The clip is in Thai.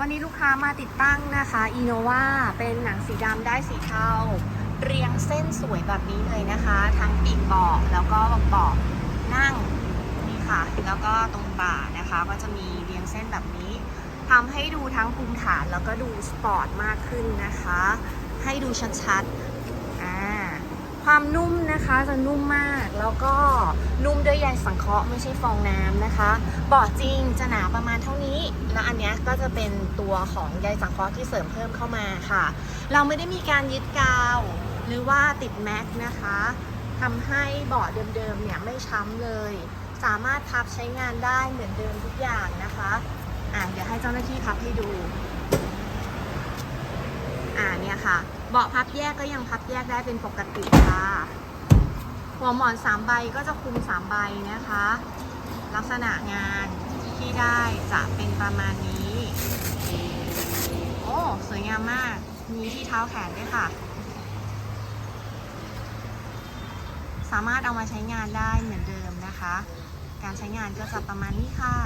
วันนี้ลูกค้ามาติดตั้งนะคะอีโนวาเป็นหนังสีดำได้สีเทาเรียงเส้นสวยแบบนี้เลยนะคะ ทั้งปีกเบาะแล้วก็เบาะนั่งนี่ค่ะ แล้วก็ตรงบ่านะคะ ก็จะมีเรียงเส้นแบบนี้ทำให้ดูทั้งภูมิฐานแล้วก็ดูสปอร์ตมากขึ้นนะคะ ให้ดูชัดๆความนุ่มนะคะจะนุ่มมากแล้วก็นุ่มด้วย สังเคราะห์ไม่ใช่ฟองน้ำนะคะเบาะจริงจะหนาประมาณเท่านี้ แล้วอันนี้ก็จะเป็นตัวของใยสังเคราะห์ที่เสริมเพิ่มเข้ามาค่ะ เราไม่ได้มีการยึดกาว หรือว่าติดแม็กนะคะทำให้เบาะเดิมๆเนี่ยไม่ช้ำเลย สามารถพับใช้งานได้เหมือนเดิมทุกอย่างนะคะอะเดี๋ยวให้เจ้าหน้าที่พับให้ดูอ่าเนี่ยค่ะ เบาะพับแยกก็ยังพับแยกได้เป็นปกติค่ะ หัวหมอนสามใบก็จะคุมสามใบนะคะ ลักษณะงานที่ได้จะเป็นประมาณนี้ โอ้ สวยงามมาก มีที่เท้าแขนด้วยค่ะ สามารถเอามาใช้งานได้เหมือนเดิมนะคะ การใช้งานก็จะประมาณนี้ค่ะ